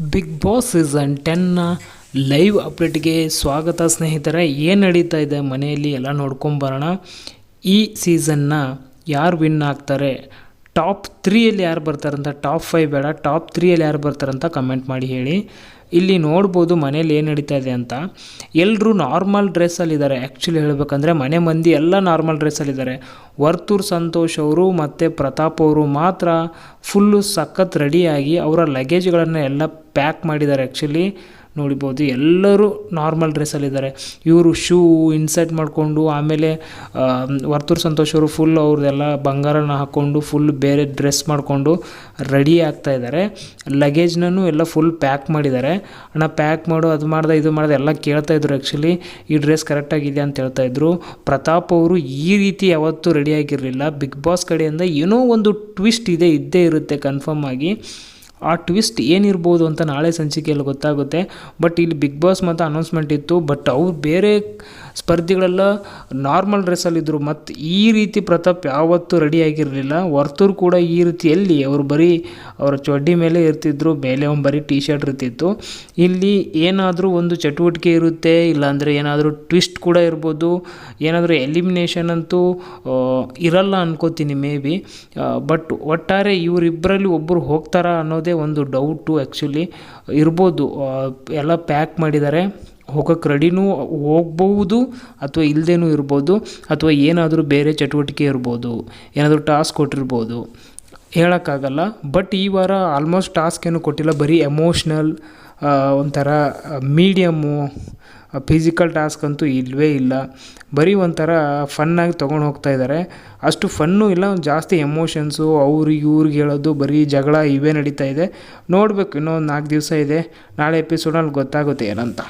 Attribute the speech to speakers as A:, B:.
A: Big boss season ಟೆನ್ನ live ಅಪ್ಡೇಟ್ಗೆ ಸ್ವಾಗತ ಸ್ನೇಹಿತರೆ, ಏನು ನಡೀತಾ ಇದೆ ಮನೆಯಲ್ಲಿ ಎಲ್ಲ ನೋಡ್ಕೊಂಬರೋಣ ಈ ಸೀಸನ್ನ ಯಾರು ವಿನ್ ಆಗ್ತಾರೆ? ಟಾಪ್ ತ್ರೀಯಲ್ಲಿ ಯಾರು ಬರ್ತಾರಂತ ಟಾಪ್ ಫೈವ್ ಬೇಡ ಟಾಪ್ ತ್ರೀಯಲ್ಲಿ ಯಾರು ಬರ್ತಾರಂತ ಕಮೆಂಟ್ ಮಾಡಿ ಹೇಳಿ. ಇಲ್ಲಿ ನೋಡ್ಬೋದು ಮನೇಲಿ ಏನು ನಡೀತಾ ಇದೆ ಅಂತ. ಎಲ್ಲರೂ ನಾರ್ಮಲ್ ಡ್ರೆಸ್ಸಲ್ಲಿದ್ದಾರೆ ಆ್ಯಕ್ಚುಲಿ ಹೇಳಬೇಕಂದ್ರೆ ಮನೆ ಮಂದಿ ಎಲ್ಲ ನಾರ್ಮಲ್ ಡ್ರೆಸ್ಸಲ್ಲಿದ್ದಾರೆ ವರ್ತೂರ್ ಸಂತೋಷ್ ಅವರು ಮತ್ತು ಪ್ರತಾಪ್ ಅವರು ಮಾತ್ರ ಫುಲ್ಲು ಸಖತ್ ರೆಡಿಯಾಗಿ ಅವರ ಲಗೇಜ್ಗಳನ್ನು ಎಲ್ಲ ಪ್ಯಾಕ್ ಮಾಡಿದ್ದಾರೆ ಆ್ಯಕ್ಚುಲಿ ನೋಡಿಬೋದು, ಎಲ್ಲರೂ ನಾರ್ಮಲ್ ಡ್ರೆಸ್ಸಲ್ಲಿದ್ದಾರೆ ಇವರು ಶೂ ಇನ್ಸರ್ಟ್ ಮಾಡಿಕೊಂಡು, ಆಮೇಲೆ ವರ್ತೂರ್ ಸಂತೋಷ್ ಅವರು ಫುಲ್ ಅವ್ರದ್ದೆಲ್ಲ ಬಂಗಾರನ ಹಾಕ್ಕೊಂಡು ಫುಲ್ ಬೇರೆ ಡ್ರೆಸ್ ಮಾಡಿಕೊಂಡು ರೆಡಿ ಆಗ್ತಾ ಇದ್ದಾರೆ. ಲಗೇಜ್ನೂ ಎಲ್ಲ ಫುಲ್ ಪ್ಯಾಕ್ ಮಾಡಿದ್ದಾರೆ. ಅಣ್ಣ ಪ್ಯಾಕ್ ಮಾಡು, ಅದು ಮಾಡ್ದೆ, ಇದು ಮಾಡ್ದೆ ಎಲ್ಲ ಕೇಳ್ತಾ ಇದ್ರು ಆ್ಯಕ್ಚುಲಿ ಈ ಡ್ರೆಸ್ ಕರೆಕ್ಟಾಗಿದೆ ಅಂತ ಹೇಳ್ತಾ ಇದ್ರು. ಪ್ರತಾಪ್ ಅವರು ಈ ರೀತಿ ಯಾವತ್ತೂ ರೆಡಿಯಾಗಿರಲಿಲ್ಲ ಬಿಗ್ ಬಾಸ್ ಕಡೆಯಿಂದ ಏನೋ ಒಂದು ಟ್ವಿಸ್ಟ್ ಇದೆ, ಇದ್ದೇ ಇರುತ್ತೆ ಕನ್ಫರ್ಮ್ ಆಗಿ. ಆ ಟ್ವಿಸ್ಟ್ ಏನಿರ್ಬೋದು ಅಂತ ನಾಳೆ ಸಂಚಿಕೆಯಲ್ಲಿ ಗೊತ್ತಾಗುತ್ತೆ. ಬಟ್ ಇಲ್ಲಿ ಬಿಗ್ ಬಾಸ್ ಮತ್ತು ಅನೌನ್ಸ್ಮೆಂಟ್ ಇತ್ತು. ಬಟ್ ಅವ್ರು ಬೇರೆ ಸ್ಪರ್ಧಿಗಳೆಲ್ಲ ನಾರ್ಮಲ್ ಡ್ರೆಸ್ಸಲ್ಲಿದ್ದರು ಮತ್ತು ಈ ರೀತಿ ಪ್ರತಾಪ್ ಯಾವತ್ತೂ ರೆಡಿಯಾಗಿರಲಿಲ್ಲ ವರ್ತೂರು ಕೂಡ ಈ ರೀತಿಯಲ್ಲಿ ಅವರು ಬರೀ ಅವರ ಚಡ್ಡಿ ಮೇಲೆ ಇರ್ತಿದ್ರು. ಮೇಲೆ ಒಂದು ಬರೀ ಟೀ ಶರ್ಟ್ ಇರ್ತಿತ್ತು. ಇಲ್ಲಿ ಏನಾದರೂ ಒಂದು ಚಟುವಟಿಕೆ ಇರುತ್ತೆ. ಇಲ್ಲಾಂದರೆ ಏನಾದರೂ ಟ್ವಿಸ್ಟ್ ಕೂಡ ಇರ್ಬೋದು. ಏನಾದರೂ ಎಲಿಮಿನೇಷನ್ ಅಂತೂ ಇರಲ್ಲ ಅನ್ಕೋತೀನಿ ಮೇ ಬಿ ಬಟ್ ಒಟ್ಟಾರೆ ಇವರಿಬ್ಬರಲ್ಲಿ ಒಬ್ಬರು ಹೋಗ್ತಾರಾ ಅನ್ನೋದೇ ಒಂದು ಡೌಟು ಆ್ಯಕ್ಚುಲಿ ಇರ್ಬೋದು. ಎಲ್ಲ ಪ್ಯಾಕ್ ಮಾಡಿದ್ದಾರೆ ಹೋಗೋಕ್ಕೆ ರೆಡಿನೂ ಹೋಗ್ಬೋದು ಅಥವಾ ಇಲ್ಲದೇನೂ ಇರ್ಬೋದು ಅಥವಾ ಏನಾದರೂ ಬೇರೆ ಚಟುವಟಿಕೆ ಇರ್ಬೋದು. ಏನಾದರೂ ಟಾಸ್ಕ್ ಕೊಟ್ಟಿರ್ಬೋದು. ಹೇಳೋಕ್ಕಾಗಲ್ಲ. ಬಟ್ ಈ ವಾರ ಆಲ್ಮೋಸ್ಟ್ ಟಾಸ್ಕ್ ಏನು ಕೊಟ್ಟಿಲ್ಲ. ಬರೀ ಎಮೋಷ್ನಲ್ ಒಂಥರ ಮೀಡಿಯಮ್ಮು ಫಿಸಿಕಲ್ ಟಾಸ್ಕ್ ಅಂತೂ ಇಲ್ಲವೇ ಇಲ್ಲ. ಬರೀ ಒಂಥರ ಫನ್ನಾಗಿ ತೊಗೊಂಡು ಹೋಗ್ತಾ ಇದ್ದಾರೆ ಅಷ್ಟು ಫನ್ನು ಇಲ್ಲ ಜಾಸ್ತಿ ಎಮೋಷನ್ಸು ಅವ್ರಿಗೆ ಇವ್ರಿಗೆ ಹೇಳೋದು ಬರೀ ಜಗಳ ಇವೇ ನಡೀತಾ ಇದೆ. ನೋಡಬೇಕು, ಇನ್ನೊಂದು ನಾಲ್ಕು ದಿವಸ ಇದೆ. ನಾಳೆ ಎಪಿಸೋಡಲ್ಲಿ ಗೊತ್ತಾಗುತ್ತೆ ಏನಂತ.